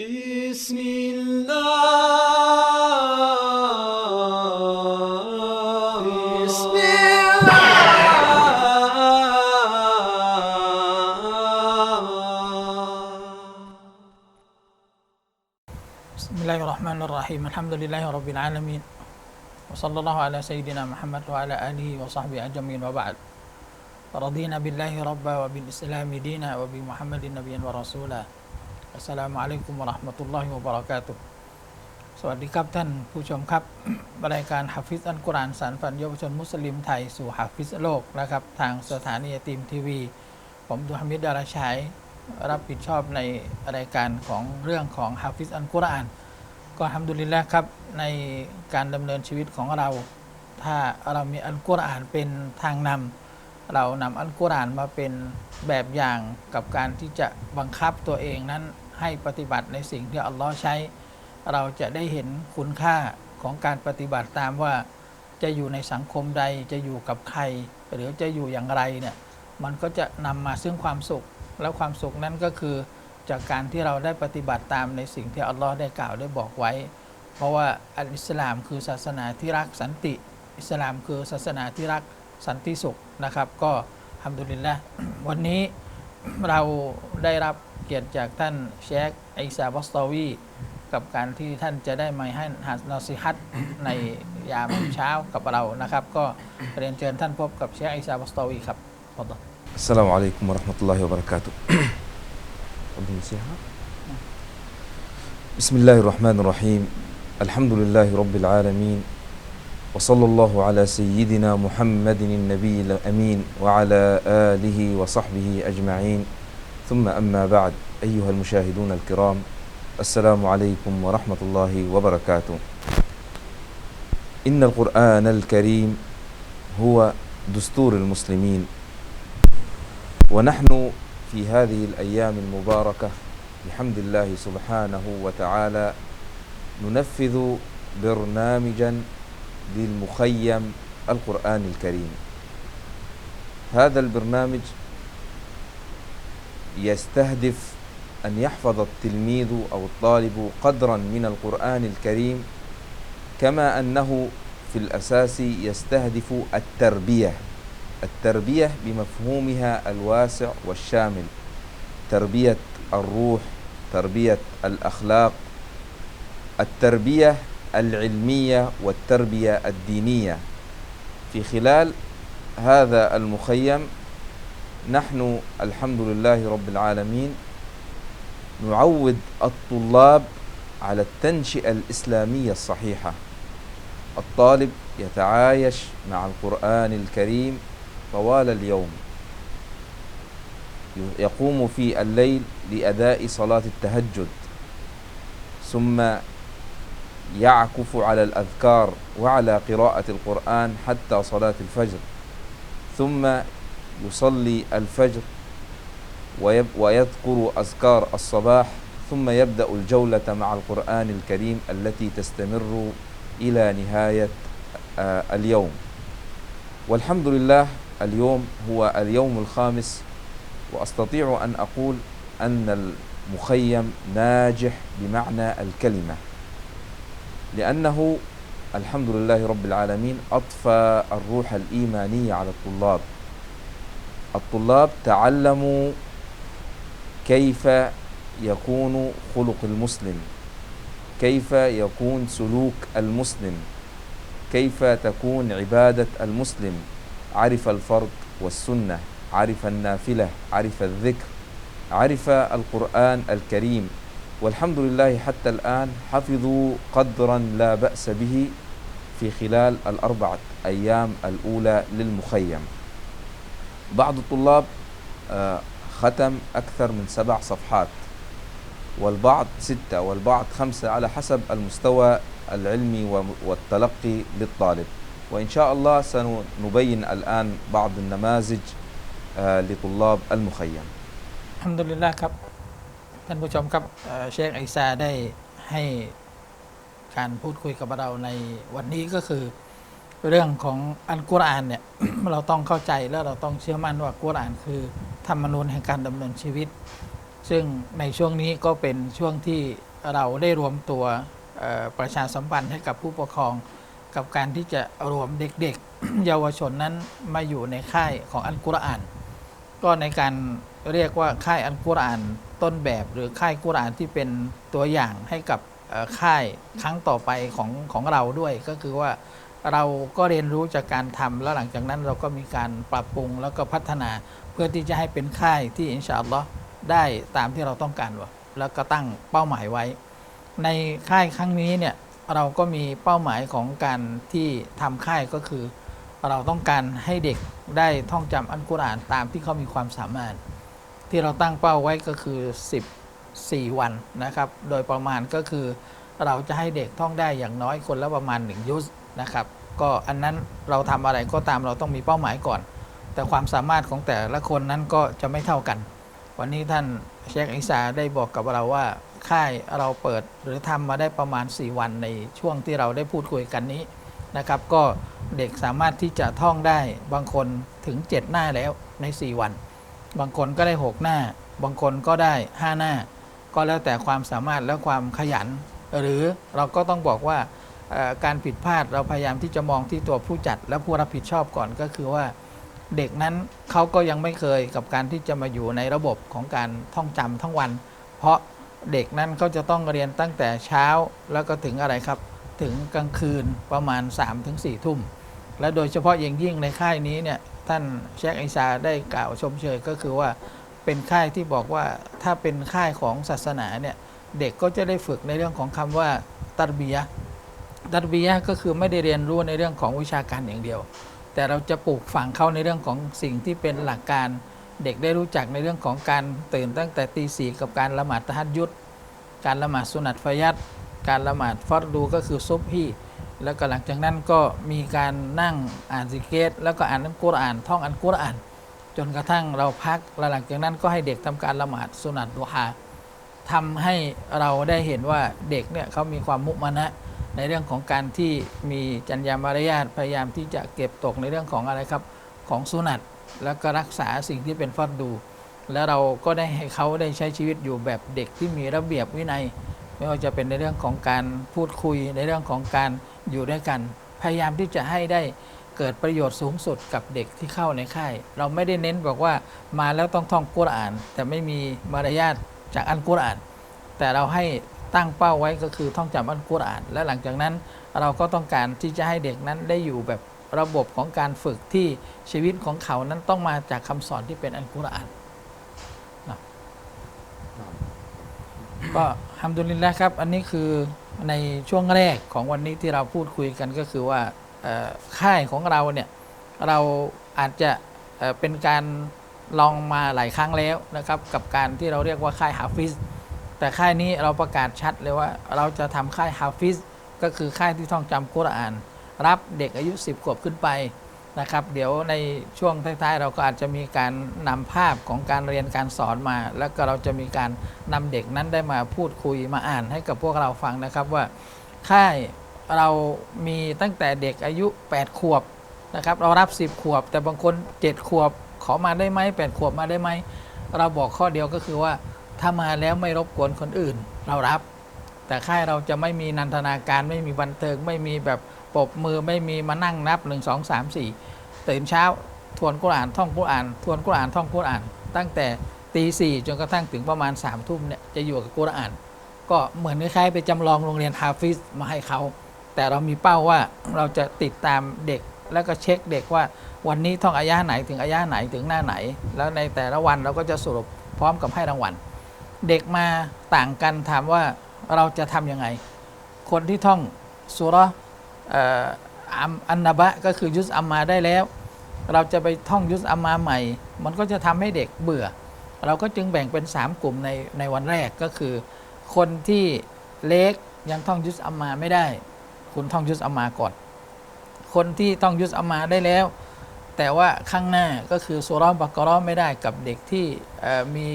بسم الله. بسم الله بسم الله الرحمن الرحيم. الحمد لله رب العالمين. وصلى الله على سيدنا محمد وعلى آله وصحبه أجمعين. وبعد. رضينا بالله ربا وبالإسلام دينا وبمحمد نبيا ورسولا. อัสสลามุอะลัยกุมะราะห์มะตุลลอฮิวะบะเราะกาตุสวัสดีครับท่านผู้ชมครับรายการฮัฟฟิซอันกุรอานสารฟันเยาวชนมุสลิมไทยสู่ฮัฟฟิซโลกนะครับ ทางสถานีตีมทีวี ผมดูฮามิดดาราชัยรับผิดชอบในรายการของเรื่องของฮัฟฟิซอันกุรอานก็ทำดุลินแล้วครับในการดำเนินชีวิตของเรา ถ้าเรามีอันกุรอานเป็นทางนำ เรานำอัลกุรอานมาเป็นแบบอย่างกับการที่จะบังคับตัวเองนั้นให้ปฏิบัติในสิ่งที่อัลลอฮ์ใช้ เราจะได้เห็นคุณค่าของการปฏิบัติตามว่าจะอยู่ในสังคมใดจะอยู่กับใคร หรือจะอยู่อย่างไรเนี่ยมันก็จะนำมาซึ่งความสุข แล้วความสุขนั้นก็คือ จากการที่เราได้ปฏิบัติตามในสิ่งที่อัลลอฮ์ได้กล่าวได้บอกไว้ เพราะว่าอัลอิสลามคือศาสนาที่รักสันติ อิสลามคือศาสนาที่รัก สันติสุขนะครับ ก็ทำดุลิลละ วันนี้เราได้รับเกียรติจากท่านเชคไอซาบัสตอวี กับการที่ท่านจะได้มาให้หัสนอซิฮัตในยามเช้ากับเรานะครับ ก็เรียนเชิญท่านพบกับเชคไอซาบัสตอวีครับขอบคุณ السلام عليكم ورحمة الله وبركاته تفضل نصيحة بسم الله الرحمن الرحيم الحمد لله رب العالمين وصلى الله على سيدنا محمد النبي الأمين وعلى آله وصحبه أجمعين. ثم أما بعد أيها المشاهدون الكرام السلام عليكم ورحمة الله وبركاته. إن القرآن الكريم هو دستور المسلمين. ونحن في هذه الأيام المباركة بحمد الله سبحانه وتعالى ننفذ برنامجا للمخيم القرآن الكريم. هذا البرنامج يستهدف أن يحفظ التلميذ أو الطالب قدرا من القرآن الكريم كما أنه في الأساس يستهدف التربية التربية بمفهومها الواسع والشامل تربية الروح تربية الأخلاق. التربية العلمية والتربية الدينية. في خلال هذا المخيم نحن الحمد لله رب العالمين نعود الطلاب على التنشئة الإسلامية الصحيحة. الطالب يتعايش مع القرآن الكريم طوال اليوم. يقوم في الليل لأداء صلاة التهجد. ثم يعكف على الأذكار وعلى قراءة القرآن حتى صلاة الفجر ثم يصلي الفجر ويذكر أذكار الصباح ثم يبدأ الجولة مع القرآن الكريم التي تستمر إلى نهاية آه، اليوم. والحمد لله اليوم هو اليوم الخامس وأستطيع أن أقول أن المخيم ناجح بمعنى الكلمة. لأنه الحمد لله رب العالمين اضفى الروح الإيمانية على الطلاب. الطلاب تعلموا كيف يكون خلق المسلم كيف يكون سلوك المسلم كيف تكون عبادة المسلم. عرف الفرض والسنة عرف النافلة عرف الذكر عرف القرآن الكريم. والحمد لله حتى الآن حفظوا قدرا لا بأس به في خلال الأربعة أيام الأولى للمخيم. بعض الطلاب آه، ختم أكثر من سبع صفحات والبعض ستة والبعض خمسة على حسب المستوى العلمي والتلقي للطالب. وإن شاء الله سنبين الآن بعض النماذج آه، لطلاب المخيم. الحمد لله كاب ท่านผู้ชมครับเชคไอซาได้ให้การพูดคุยกับเราในวันนี้ก็คือเรื่องของอัลกุรอานเนี่ยเราต้องเข้าใจและเราต้องเชื่อมั่นว่ากุรอานคือธรรมนูญแห่งการดำเนินชีวิต ซึ่งในช่วงนี้ก็เป็นช่วงที่เราได้รวมตัวประชาสัมพันธ์ให้กับผู้ปกครอง กับการที่จะรวมเด็กๆ เยาวชนนั้นมาอยู่ในค่ายของอัลกุรอาน ก็ในการเรียกว่าค่ายอัลกุรอาน ต้นแบบหรือค่ายกุรอานที่เป็นตัวอย่างให้กับค่ายครั้งต่อไปของของเราด้วย ก็คือว่าเราก็เรียนรู้จากการทำแล้วหลังจากนั้นเราก็มีการปรับปรุงแล้วก็พัฒนา เพื่อที่จะให้เป็นค่ายที่อินชาอัลลอฮ์ได้ตามที่เราต้องการวะแล้วก็ตั้งเป้าหมายไว้ ในค่ายครั้งนี้เนี่ยเราก็มีเป้าหมายของการที่ทำค่ายก็คือ เราต้องการให้เด็กได้ท่องจำอัลกุรอานตามที่เขามีความสามารถ ที่เราตั้งเป้าไว้ก็คือ 14 วันนะครับ โดยประมาณก็คือเราจะให้เด็กท่องได้อย่างน้อยคนละประมาณ 1 ยุสนะครับ ก็อันนั้นเราทำอะไรก็ตามเราต้องมีเป้าหมายก่อน แต่ความสามารถของแต่ละคนนั้นก็จะไม่เท่ากัน วันนี้ท่านเชคอิสาได้บอกกับเราว่าค่ายเราเปิดหรือทำมาได้ประมาณ 4 วันในช่วงที่เราได้พูดคุยกันนี้นะครับ ก็เด็กสามารถที่จะท่องได้บางคนถึง 7 หน้าแล้วใน 4 วัน บางคนก็ได้ 6 หน้า บางคนก็ได้ 5 หน้า ก็แล้วแต่ความสามารถและความขยัน หรือเราก็ต้องบอกว่าการผิดพลาดเราพยายามที่จะมองที่ตัวผู้จัดและผู้รับผิดชอบก่อนก็คือว่า เด็กนั้นเขาก็ยังไม่เคยกับการที่จะมาอยู่ในระบบของการท่องจำทั้งวัน เพราะเด็กนั้นเขาจะต้องเรียนตั้งแต่เช้าแล้วก็ถึงอะไรครับ ถึงกลางคืนประมาณ 3-4 ทุ่ม และโดยเฉพาะอย่างยิ่งในค่ายนี้เนี่ยท่านเชคไอซาได้กล่าวชมเชยก็คือว่าเป็นค่ายที่บอกว่าถ้าเป็นค่ายของศาสนาเนี่ยเด็กก็จะได้ฝึกในเรื่องของคำว่าตัรบียตัรบียก็คือไม่ได้เรียนรู้ในเรื่องของวิชาการอย่างเดียว แต่เราจะปลูกฝังเข้าในเรื่องของสิ่งที่เป็นหลักการ เด็กได้รู้จักในเรื่องของการตื่นตั้งแต่ตีสี่กับการละหมาดตะฮัดยุดการละหมาดสุนัตฟยัดการละหมาดฟัรดูก็คือซุบฮี แล้วก็หลังจากนั้นก็มีการนั่งอ่านซิกเกต แล้วก็อ่านอัลกุรอาน ท่องอัลกุรอาน จนกระทั่งเราพักแล้วหลังจากนั้นก็ให้เด็กทำการละหมาดสุนัตดุฮาทำให้เราได้เห็นว่าเด็กเนี่ยเขามีความมุมานะในเรื่องของการที่มีจัญญามารยาทพยายามที่จะเก็บตกในเรื่องของอะไรครับของสุนัตแล้วก็รักษาสิ่งที่เป็นฟัดดู แล้วเราก็ได้ให้เขาได้ใช้ชีวิตอยู่แบบเด็กที่มีระเบียบวินัย ไม่ว่าจะเป็นในเรื่องของการพูดคุยในเรื่องของการอยู่ด้วยกัน พยายามที่จะให้ได้เกิดประโยชน์สูงสุดกับเด็กที่เข้าในค่าย เราไม่ได้เน้นบอกว่ามาแล้วต้องท่องกุรอาน แต่ไม่มีมารยาทจากอันกุรอาน แต่เราให้ตั้งเป้าไว้ก็คือท่องจำอัลกุรอาน และหลังจากนั้นเราก็ต้องการที่จะให้เด็กนั้นได้อยู่แบบระบบของการฝึกที่ชีวิตของเขานั้นต้องมาจากคำสอนที่เป็นอัลกุรอานนะ ก็ฮัมดุลิลละครับ อันนี้คือในช่วงแรกของวันนี้ที่เราพูดคุยกันก็คือว่าค่ายของเราเนี่ย เราอาจจะเเป็นการลองมาหลายครั้งแล้วนะครับ กับการที่เราเรียกว่าค่ายฮาฟิซแต่ค่ายนี้เราประกาศชัดเลยว่าเราจะทำค่ายฮาฟิซก็คือค่ายที่ท่องจำกุรอาน รับเด็กอายุ 10 ขวบขึ้นไป นะครับ เดี๋ยวในช่วงท้ายๆ เราก็อาจจะมีการนำภาพของการเรียนการสอนมา แล้วก็เราจะมีการนำเด็กนั้นได้มาพูดคุยมาอ่านให้กับพวกเราฟังนะครับว่าค่ายเรามีตั้งแต่เด็กอายุ 8 ขวบนะครับ เรารับ 10 ขวบ แต่บางคน 7 ขวบขอมาได้ไหม8 ขวบมาได้ไหม เราบอกข้อเดียวก็คือว่าถ้ามาแล้วไม่รบกวนคนอื่น เรารับ แต่ค่ายเราจะไม่มีนันทนาการไม่มีบันเทิงไม่มีแบบ ปบมือไม่มีมานั่งนับ1 2 3 4ตื่นเช้าทวนกุรอานท่องกุรอาน ทวนกุรอานท่องกุรอาน ตั้งแต่ตีสี่จนกระทั่งถึงประมาณ3ามทุ่มเนี่ยจะอยู่กับกุรอาน ก็เหมือนคล้ายๆไปจำลองโรงเรียนฮาฟิซมาให้เขา แต่เรามีเป้าว่าเราจะติดตามเด็กแล้วก็เช็คเด็กว่าวันนี้ท่องอายะไหนถึงอายะไหนถึงหน้าไหน แล้วในแต่ละวันเราก็จะสรุปพร้อมกับให้รางวัล เด็กมาต่างกันถามว่าเราจะทำยังไง คนที่ท่องสุราะ อ่ออัมอันนบะก็คือยุสอัมมาได้แล้ว เราจะไปท่องยุสอัมมาใหม่ มันก็จะทำให้เด็กเบื่อ เราก็จึงแบ่งเป็น 3 กลุ่มในในวันแรกก็คือ คนที่เล็กยังท่องยุสอัมมาไม่ได้ คุณท่องยุสอัมมาก่อน คนที่ท่องยุสอัมมาได้แล้ว แต่ว่าข้างหน้าก็คือสุราะห์บักเราะห์ไม่ได้กับเด็กที่มี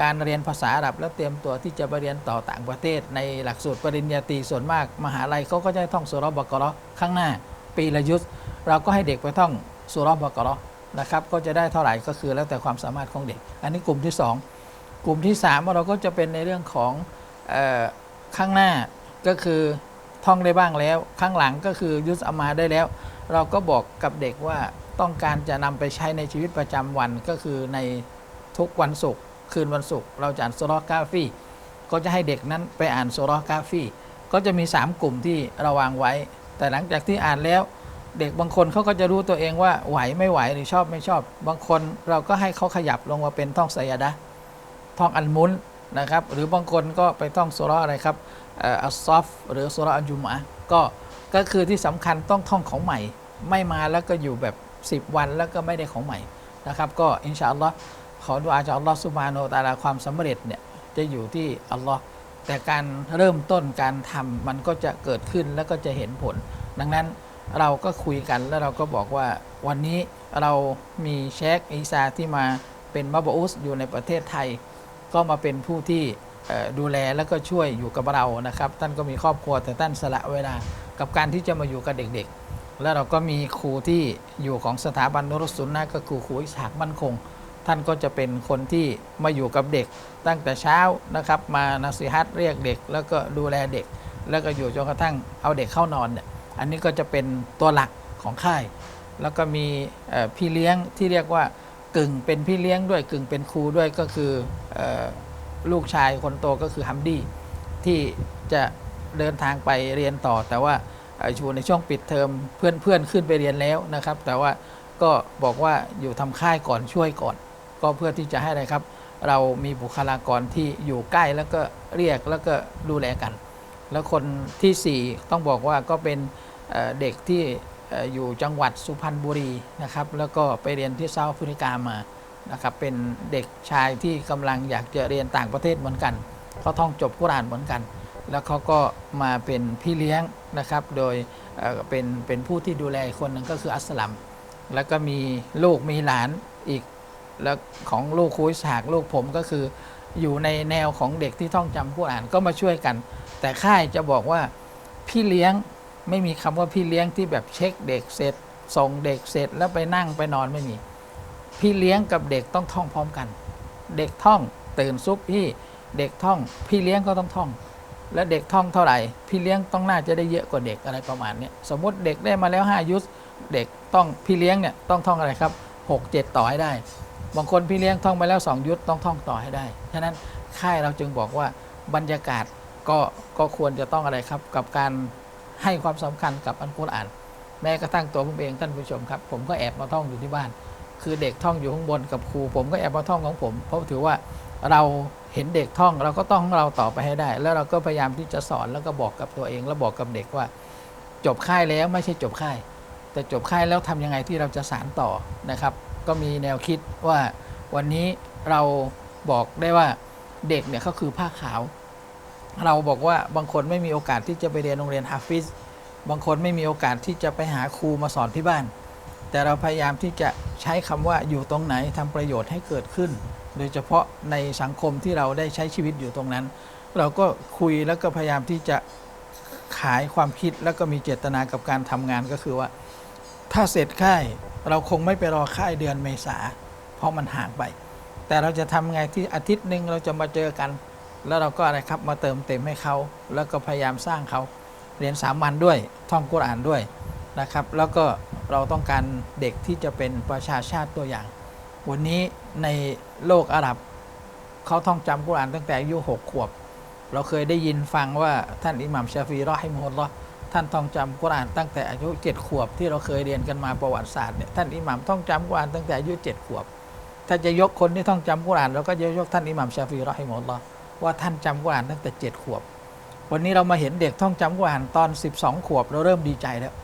การเรียนภาษาอาหรับแล้วเตรียมตัวที่จะไปเรียนต่อต่างประเทศ ในหลักสูตรปริญญาตรีส่วนมาก มหาลัยเขาก็จะให้ท่องสุราะห์บักราะห์ข้างหน้า ปีละยุสเราก็ให้เด็กไปท่องสุราะห์บักราะห์นะครับก็จะได้เท่าไหร่ก็คือแล้วแต่ความสามารถของเด็ก อันนี้กลุ่มที่สองกลุ่มที่สามเราก็จะเป็นในเรื่องของออข้างหน้าก็คือท่องได้บ้างแล้ว ข้างหลังก็คือยุสอามาได้แล้ว เราก็บอกกับเด็กว่าต้องการจะนำไปใช้ในชีวิตประจำวันก็คือในทุกวันศุกร์ คืนวันศุกร์เราจะอ่านสุรากาฟีก็จะให้เด็กนั้นไปอ่านสุรากาฟีก็จะมี 3 กลุ่มที่ราวางไว้ แต่หลังจากที่อ่านแล้ว เด็กบางคนเขาก็จะรู้ตัวเองว่าไหวไม่ไหวหรือชอบไม่ชอบ บางคนเราก็ให้เขาขยับลงมาเป็นท่องไซยาดะท่องอัลมุนนะครับ หรือบางคนก็ไปท่องสุราะห์อะไรครับเอ่ออัสซอฟหรือสุราะห์อัลจุมะก็ก็คือที่สำคัญต้องท่องของใหม่ ไม่มาแล้วก็อยู่แบบ 10 วันแล้วก็ไม่ได้ของใหม่นะครับ ก็อินชาอัลลอฮ์ อดุอาจากอัลลอฮ์ซุบานะฮูวะตาลาความสำเร็จเนี่ยจะอยู่ที่อัลลอฮ์แต่การเริ่มต้นการทำมันก็จะเกิดขึ้นแล้วก็จะเห็นผล ดังนั้นเราก็คุยกันแล้วเราก็บอกว่าวันนี้เรามีเชคอีซาที่มาเป็นมับอุสอยู่ในประเทศไทย ก็มาเป็นผู้ที่ดูแลแล้วก็ช่วยอยู่กับเรานะครับ ท่านก็มีครอบครัวแต่ท่านสละเวลากับการที่จะมาอยู่กับเด็กๆ แล้วเราก็มีครูที่อยู่ของสถาบันนุรสุนนะก็คือครูอิสหากมั่นคง ท่านก็จะเป็นคนที่มาอยู่กับเด็กตั้งแต่เช้านะครับมานาสิฮัตเรียกเด็ก แล้วก็ดูแลเด็ก แล้วก็อยู่จนกระทั่งเอาเด็กเข้านอนเนี่ยอันนี้ก็จะเป็นตัวหลักของค่าย แล้วก็มีพี่เลี้ยงที่เรียกว่ากึ่งเป็นพี่เลี้ยงด้วยกึ่งเป็นครูด้วยก็คืออลูกชายคนโตก็คือฮัมดี้ที่จะเดินทางไปเรียนต่อ แต่ว่าเอ่ออยู่ในช่วงปิดเทอมเพื่อนเพื่อนขึ้นไปเรียนแล้วนะครับ แต่ว่าก็บอกว่าอยู่ทำค่ายก่อนช่วยก่อน ก็เพื่อที่จะให้อะไรครับ เรามีบุคลากรที่อยู่ใกล้แล้วก็เรียกแล้วก็ดูแลกัน แล้วคนทีสี่ 4 ต้องบอกว่าก็เป็นเด็กที่อยู่จังหวัดสุพรรณบุรีนะครับ แล้วก็ไปเรียนที่เซาท์แอฟริกามานะครับเป็นเด็กชายที่กำลังอยากจะเรียนต่างประเทศเหมือนกันเขาท่องจบกุรอานเหมือนกัน แล้วเขาก็มาเป็นพี่เลี้ยงนะครับ โดยเป็นเป็นผู้ที่ดูแลคนหนึ่งก็คืออัสลัม แล้วก็มีลูกมีหลานอีก แล้วของลูกคุยสากลูกผมก็คือ อยู่ในแนวของเด็กที่ท่องจำกุรอานก็มาช่วยกัน แต่ค่ายจะบอกว่าพี่เลี้ยงไม่มีคำว่าพี่เลี้ยงที่แบบเช็คเด็กเสร็จ ส่งเด็กเสร็จแล้วไปนั่งไปนอนไม่มี พี่เลี้ยงกับเด็กต้องท่องพร้อมกัน เด็กท่องตื่นซุปพี่เด็กท่อง พี่เลี้ยงก็ต้องท่อง และเด็กท่องเท่าไหร่ พี่เลี้ยงต้องน่าจะได้เยอะกว่าเด็กอะไรประมาณนี้สมมติเด็กได้มาแล้ว5ยุสเด็กต้องพี่เลี้ยงเนี่ยต้องท่องอะไรครับ 6 7 ต่อให้ได้ บางคนพี่เลี้ยงท่องไปแล้ว2ยุทธต้องท่องต่อให้ได้ ฉะนั้นค่ายเราจึงบอกว่าบรรยากาศก็ก็ควรจะต้องอะไรครับ กับการให้ความสำคัญกับอัลกุรอาน แม้กระทั่งตัวผมเองท่านผู้ชมครับ ผมก็แอบมาท่องอยู่ที่บ้าน คือเด็กท่องอยู่ข้างบนกับครู ผมก็แอบมาท่องของผม เพราะถือว่าเราเห็นเด็กท่องเราก็ต้องของเราต่อไปให้ได้ แล้วเราก็พยายามที่จะสอนแล้วก็บอกกับตัวเองแล้วบอกกับเด็กว่า จบค่ายแล้วไม่ใช่จบค่าย แต่จบค่ายแล้วทำยังไงที่เราจะสานต่อนะครับ ก็มีแนวคิดว่าวันนี้เราบอกได้ว่าเด็กเนี่ยเขาคือผ้าขาว เราบอกว่าบางคนไม่มีโอกาสที่จะไปเรียนโรงเรียนฮาฟิซบางคนไม่มีโอกาสที่จะไปหาครูมาสอนที่บ้าน แต่เราพยายามที่จะใช้คำว่าอยู่ตรงไหนทำประโยชน์ให้เกิดขึ้น โดยเฉพาะในสังคมที่เราได้ใช้ชีวิตอยู่ตรงนั้น เราก็คุยแล้วก็พยายามที่จะขายความคิดแล้วก็มีเจตนากับการทำงานก็คือว่า ถ้าเสร็จค่าย เราคงไม่ไปรอค่ายเดือนเมษา เพราะมันห่างไป แต่เราจะทำไงที่อาทิตย์หนึ่งเราจะมาเจอกัน แล้วเราก็อะไรครับมาเติมเต็มให้เขา แล้วก็พยายามสร้างเขาเรียนสามวันด้วยท่องกุรอานด้วยนะครับ แล้วก็เราต้องการเด็กที่จะเป็นประชาชาติตัวอย่าง วันนี้ในโลกอาหรับเขาท่องจำกุรอานตั้งแต่อายุหกขวบ เราเคยได้ยินฟังว่าท่านอิหมัมชาฟีรอฮิมฮุลลอฮ์ ท่านท่องจำกุรอานตั้งแต่อายุเจ็ดขวบ ที่เราเคยเรียนกันมาประวัติศาสตร์เนี่ยท่านอิหมัมท่องจำกุรอานตั้งแต่อายุเจ็ดขวบ ถ้าจะยกคนที่ท่องจำกุรอานเราก็จะยกท่านอิหมัมชาฟีรอฮิมฮุลลอว่าท่านจำกุรอานตั้งแต่เจ็ดขวบ วันนี้เรามาเห็นเด็กท่องจำกุรอานตอน12ขวบ เราเริ่มดีใจแล้ว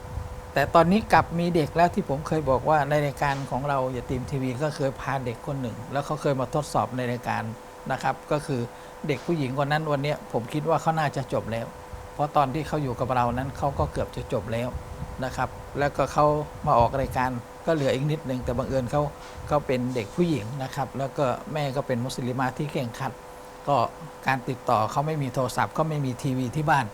แต่ตอนนี้กลับมีเด็กแล้วที่ผมเคยบอกว่าในรายการของเราอย่าตีมทีวีก็เคยพาเด็กคนหนึ่ง แล้วเขาเคยมาทดสอบในรายการนะครับ ก็คือเด็กผู้หญิงคนนั้นวันนี้ผมคิดว่าเขาน่าจะจบแล้ว เพราะตอนที่เขาอยู่กับเรานั้นเขาก็เกือบจะจบแล้วนะครับ แล้วก็เขามาออกรายการก็เหลืออีกนิดหนึ่งแต่บังเอิญเขาเขาเป็นเด็กผู้หญิงนะครับ แล้วก็แม่ก็เป็นมุสลิมาที่เก่งขัด ก็การติดต่อเขาไม่มีโทรศัพท์เขาไม่มีทีวีที่บ้าน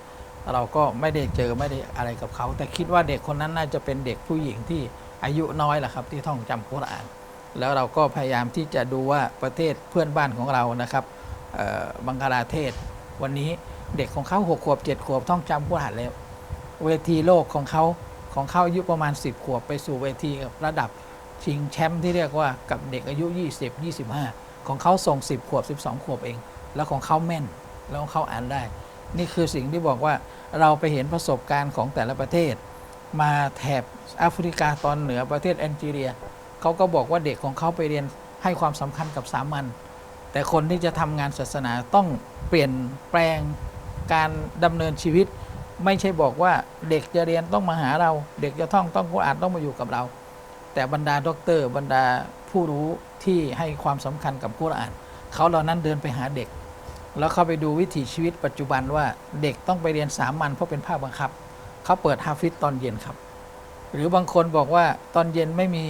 เราก็ไม่ได้เจอไม่ได้อะไรกับเขา แต่คิดว่าเด็กคนนั้นน่าจะเป็นเด็กผู้หญิงที่อายุน้อยแหละครับที่ท่องจำกุรอาน แล้วเราก็พยายามที่จะดูว่าประเทศเพื่อนบ้านของเรานะครับอ่อบังกลาเทศวันนี้ เด็กของเขาหกขวบเจ็ดขวบท่องจำกุรอานแล้วเวทีโลกของเขาของเขาอายุประมาณ 10 ขวบไปสู่เวทีระดับชิงแชมป์ที่เรียกว่ากับเด็กอายุ 20 25 ของเขาส่ง 10 ขวบ 12 ขวบเอง แล้วของเขาแม่น แล้วของเขาอ่านได้ นี่คือสิ่งที่บอกว่าเราไปเห็นประสบการณ์ของแต่ละประเทศ มาแถบแอฟริกาตอนเหนือประเทศแอนจีเรียเขาก็บอกว่าเด็กของเขาไปเรียนให้ความสำคัญกับสามัญแต่คนที่จะทำงานศาสนาต้องเปลี่ยนแปลง การดำเนินชีวิต ไม่ใช่บอกว่าเด็กจะเรียนต้องมาหาเรา เด็กจะท่องต้องกุรอานต้องมาอยู่กับเรา แต่บรรดาด็อกเตอร์บรรดาผู้รู้ที่ให้ความสำคัญกับกุรอานเขาเหล่านั้นเดินไปหาเด็ก แล้วเข้าไปดูวิถีชีวิตปัจจุบันว่าเด็กต้องไปเรียนสามัญเพราะเป็นภาคบังคับเขาเปิดฮาฟิซตอนเย็นครับ หรือบางคนบอกว่าตอนเย็นไม่มี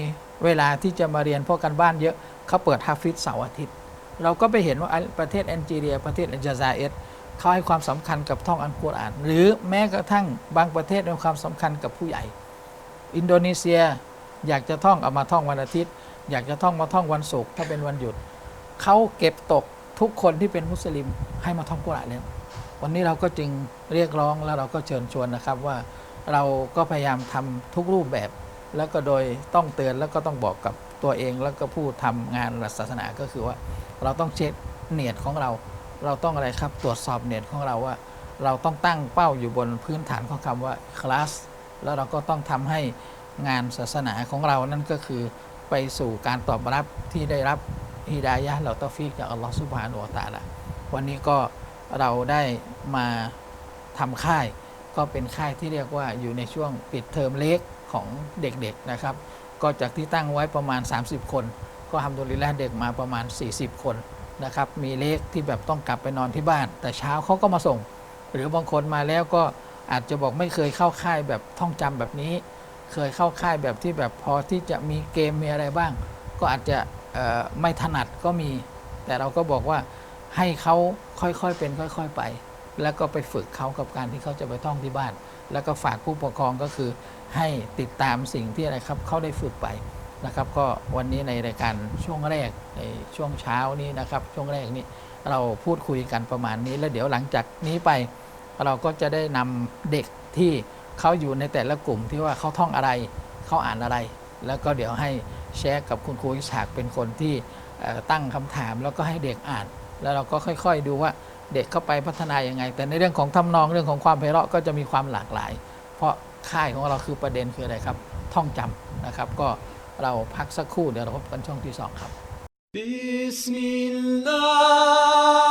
เวลาที่จะมาเรียนเพราะกันบ้านเยอะเขาเปิดฮาฟิซเสาร์อาทิตย์ เราก็ไปเห็นว่าประเทศแอนจีเรีย ประเทศอัลจาซาเอส เขาให้ความสำคัญกับท่องอัลกุรอาน หรือแม้กระทั่งบางประเทศให้ความสำคัญกับผู้ใหญ่ อินโดนีเซียอยากจะท่องเอามาท่องวันอาทิตย์ อยากจะท่องมาท่องวันศุกร์ถ้าเป็นวันหยุดเขาเก็บตกทุกคนที่เป็นมุสลิมให้มาท่องกุรอานแล้ววันนี้เราก็จึงเรียกร้องแล้วเราก็เชิญชวนนะครับว่าเราก็พยายามทำทุกรูปแบบ แล้วก็โดยต้องเตือนแล้วก็ต้องบอกกับตัวเองแล้วก็ผู้ทำงานศาสนาก็คือว่า เราต้องเช็คเนียดของเรา เราต้องอะไรครับตรวจสอบเนียดของเราว่า เราต้องตั้งเป้าอยู่บนพื้นฐานของคำว่าคลาสแล้วเราก็ต้องทำให้งานศาสนาของเรานั่นก็คือไปสู่การตอบรับที่ได้รับฮิดายะเราตอฟีกจากอัลลอฮฺสุบฮานุวะตะอาละวันนี้ก็เราได้มาทำค่าย ก็เป็นค่ายที่เรียกว่าอยู่ในช่วงปิดเทอมเล็กของเด็กๆนะครับ ก็จากที่ตั้งไว้ประมาณ 30 คน ก็ทำดุลิลลเด็กมาประมาณ 40 คน นะครับมีเล็กที่แบบต้องกลับไปนอนที่บ้าน แต่เช้าเขาก็มาส่ง หรือบางคนมาแล้วก็อาจจะบอกไม่เคยเข้าค่ายแบบท่องจำแบบนี้ เคยเข้าค่ายแบบที่แบบพอที่จะมีเกมมีอะไรบ้าง ก็อาจจะไม่ถนัดก็มี แต่เราก็บอกว่าให้เขาค่อยๆเป็นค่อย ๆไป แล้วก็ไปฝึกเขากับการที่เขาจะไปท่องที่บ้าน แล้วก็ฝากผู้ปกครองก็คือให้ติดตามสิ่งที่อะไรครับเขาได้ฝึกไป นะครับก็วันนี้ในรายการช่วงแรกในช่วงเช้านี้นะครับช่วงแรกนี้เราพูดคุยกันประมาณนี้ แล้วเดี๋ยวหลังจากนี้ไป เราก็จะได้นำเด็กที่เขาอยู่ในแต่ละกลุ่มที่ว่าเขาท่องอะไรเขาอ่านอะไร แล้วก็เดี๋ยวให้แชร์กับคุณครูอิสากเป็นคนที่ตั้งคำถามแล้วก็ให้เด็กอ่าน แล้วเราก็ค่อยๆดูว่าเด็กเข้าไปพัฒนายังไง แต่ในเรื่องของทำนองเรื่องของความไพเราะก็จะมีความหลากหลาย เพราะค่ายของเราคือประเด็นคืออะไรครับ ท่องจำนะครับก็ เราพักสักครู่เดี๋ยวเราพบกันช่วงที่สองครับ بسم الله